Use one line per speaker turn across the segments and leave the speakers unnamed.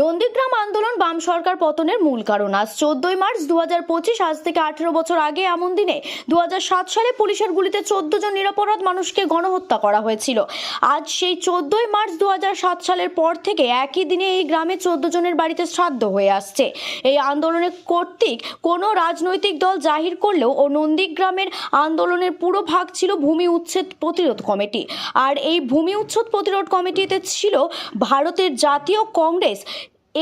নন্দীগ্রাম আন্দোলন বাম সরকার পতনের মূল কারণ। আজ চোদ্দই মার্চ দু আজ থেকে আঠেরো বছর আগে এমন দিনে দু হাজার সাত সালে পুলিশের গুলিতে চোদ্দ জন নিরাপরাধ মানুষকে গণহত্যা করা হয়েছিল। আজ সেই চোদ্দই মার্চ দু হাজার সাত সালের পর থেকে একই দিনে এই গ্রামে চোদ্দ জনের বাড়িতে শ্রাদ্ধ হয়ে আসছে। এই আন্দোলনের কর্তৃক কোনো রাজনৈতিক দল জাহির করলেও ও নন্দীগ্রামের আন্দোলনের পুরো ভাগ ছিল ভূমি উচ্ছেদ প্রতিরোধ কমিটি। আর এই ভূমি উচ্ছেদ প্রতিরোধ কমিটিতে ছিল ভারতের জাতীয় কংগ্রেস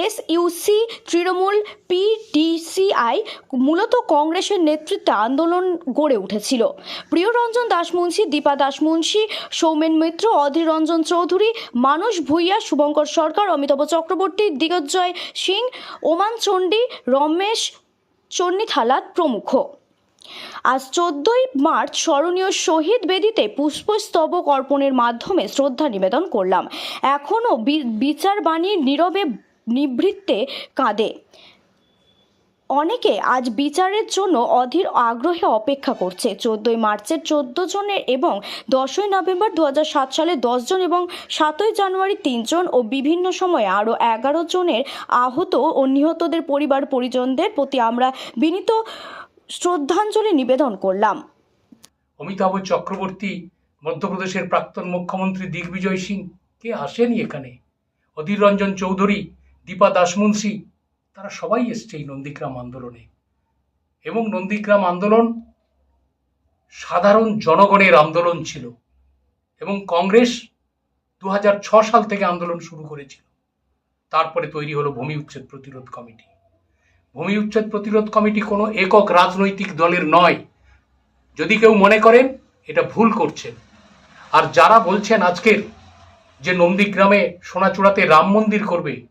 এসইউসি তৃণমূল পিডিসিআই মূলত কংগ্রেসের নেতৃত্বে আন্দোলন গড়ে উঠেছিল। প্রিয়রঞ্জন দাসমুন্সী দীপা দাসমুন্সী সৌমেন মিত্র অধীর রঞ্জন চৌধুরী, মানস ভূঁইয়া, শুভঙ্কর সরকার, অমিতাভ চক্রবর্তী দিগ্গজয় সিং, ওমান চণ্ডী, রমেশ চন্নী থালাত প্রমুখ। আজ চোদ্দই মার্চ স্মরণীয় শহীদ বেদিতে পুষ্পস্তবক অর্পণের মাধ্যমে শ্রদ্ধা নিবেদন করলাম। এখনও বিচার বাণীর নীরবে নিবৃত্তে কাঁদে। অনেকে আজ বিচারের জন্য অধীর আগ্রহে অপেক্ষা করছে। চোদ্দই মার্চের চোদ্দ জনের এবং দশই নভেম্বর দু হাজার সাত সালে জন এবং সাতই জানুয়ারি তিনজন ও বিভিন্ন সময়ে আরও এগারো জনের আহত ও নিহতদের পরিবার পরিজনদের প্রতি আমরা বিনীত শ্রদ্ধাঞ্জলি নিবেদন করলাম।
অমিতাভ চক্রবর্তী, মধ্যপ্রদেশের প্রাক্তন মুখ্যমন্ত্রী দিগ্বিজয় সিং, কে আসেনি এখানে? অধীর রঞ্জন চৌধুরী, দীপা দাসমুন্সী তারা সবাই এসছে এই নন্দীগ্রাম আন্দোলনে। এবং নন্দীগ্রাম আন্দোলন সাধারণ জনগণের আন্দোলন ছিল এবং কংগ্রেস দু সাল থেকে আন্দোলন শুরু করেছিল। তারপরে তৈরি হলো ভূমি উচ্ছেদ প্রতিরোধ কমিটি। ভূমি উচ্ছেদ প্রতিরোধ কমিটি কোনো একক রাজনৈতিক দলের নয়। যদি কেউ মনে করেন, এটা ভুল করছেন। আর যারা বলছেন আজকের যে নন্দীগ্রামে সোনাচূড়াতে রাম মন্দির করবে,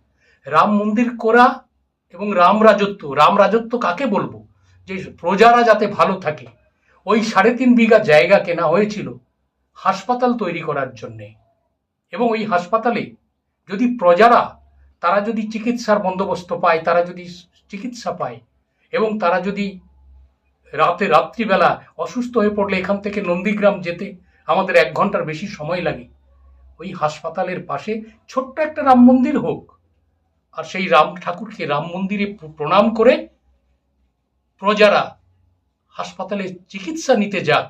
রাম মন্দির করা এবং রাম রাজত্ব রাম রাজত্ব কাকে বলব? যে প্রজারা যাতে ভালো থাকে। ওই সাড়ে তিন বিঘা জায়গা কেনা হয়েছিল হাসপাতাল তৈরি করার জন্যে। এবং ওই হাসপাতালে যদি প্রজারা তারা যদি চিকিৎসার বন্দোবস্ত পায়, তারা যদি চিকিৎসা পায় এবং তারা যদি রাতে রাত্রিবেলা অসুস্থ হয়ে পড়লে এখান থেকে নন্দীগ্রাম যেতে আমাদের এক ঘণ্টার বেশি সময় লাগে। ওই হাসপাতালের পাশে ছোট্ট একটা রাম মন্দির হোক। আর সেই রাম ঠাকুরকে রাম মন্দিরে প্রণাম করে প্রজারা হাসপাতালে চিকিৎসা নিতে যাক।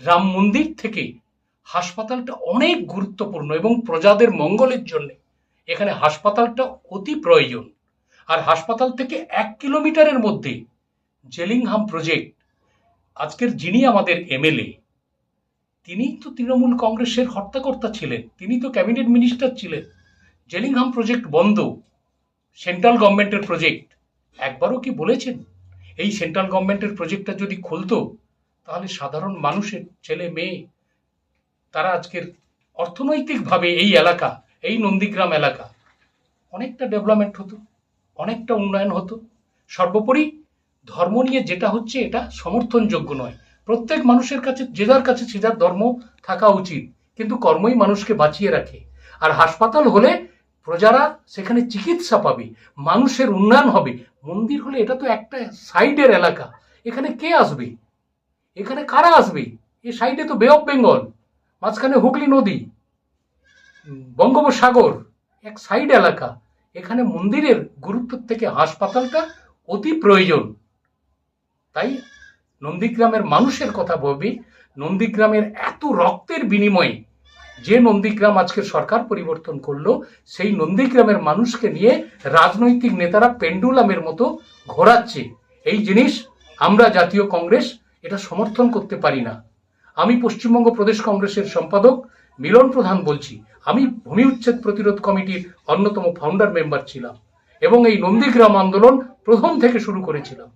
রাম মন্দির থেকে হাসপাতালটা অনেক গুরুত্বপূর্ণ এবং প্রজাদের মঙ্গলের জন্য। এখানে হাসপাতালটা অতি প্রয়োজন। আর হাসপাতাল থেকে এক কিলোমিটারের মধ্যে জেলিংহাম প্রজেক্ট। আজকের যিনি আমাদের এমএলএ তিনি তো তৃণমূল কংগ্রেসের হর্তাকর্তা ছিলেন, তিনি তো ক্যাবিনেট মিনিস্টার ছিলেন। জেলিংহাম প্রজেক্ট বন্ধ, সেন্ট্রাল গভর্নমেন্টের প্রজেক্ট। একবারও কি বলেছেন? এই সেন্ট্রাল গভর্নমেন্টের প্রজেক্টটা যদি খুলতো, তাহলে সাধারণ মানুষের, ছেলে, মেয়ে, তারা আজকের অর্থনৈতিকভাবে এই এলাকা এই নন্দীগ্রাম এলাকা। অনেকটা ডেভেলপমেন্ট হতো, অনেকটা উন্নয়ন হতো। সর্বোপরি ধর্ম নিয়ে যেটা হচ্ছে এটা সমর্থনযোগ্য নয়। প্রত্যেক মানুষের কাছে, যে যার কাছে সে যার ধর্ম থাকা উচিত, কিন্তু কর্মই মানুষকে বাঁচিয়ে রাখে। আর হাসপাতাল হলে প্রজারা সেখানে চিকিৎসা পাবে, মানুষের উন্নয়ন হবে। মন্দির হলে এটা তো একটা সাইডের এলাকা। এখানে কে আসবে? এখানে কারা আসবে? এই সাইডে তো বে অফ বেঙ্গল মাঝখানে হুগলি নদী। বঙ্গোপসাগর, এক সাইড এলাকা। এখানে মন্দিরের গুরুত্ব থেকে হাসপাতালটা অতি প্রয়োজন। তাই নন্দীগ্রামের মানুষের কথা ভাবি, নন্দীগ্রামের এত রক্তের বিনিময়ে যে নন্দীগ্রাম আজকের সরকার পরিবর্তন করল, সেই নন্দীগ্রামের মানুষকে নিয়ে রাজনৈতিক নেতারা পেন্ডুলামের মতো ঘোরাচ্ছে। এই জিনিস আমরা জাতীয় কংগ্রেস এটা সমর্থন করতে পারি না। আমি পশ্চিমবঙ্গ প্রদেশ কংগ্রেসের সম্পাদক মিলন প্রধান বলছি, আমি ভূমি উচ্ছেদ প্রতিরোধ কমিটির অন্যতম ফাউন্ডার মেম্বার ছিলাম এবং এই নন্দীগ্রাম আন্দোলন প্রথম থেকে শুরু করেছিলাম।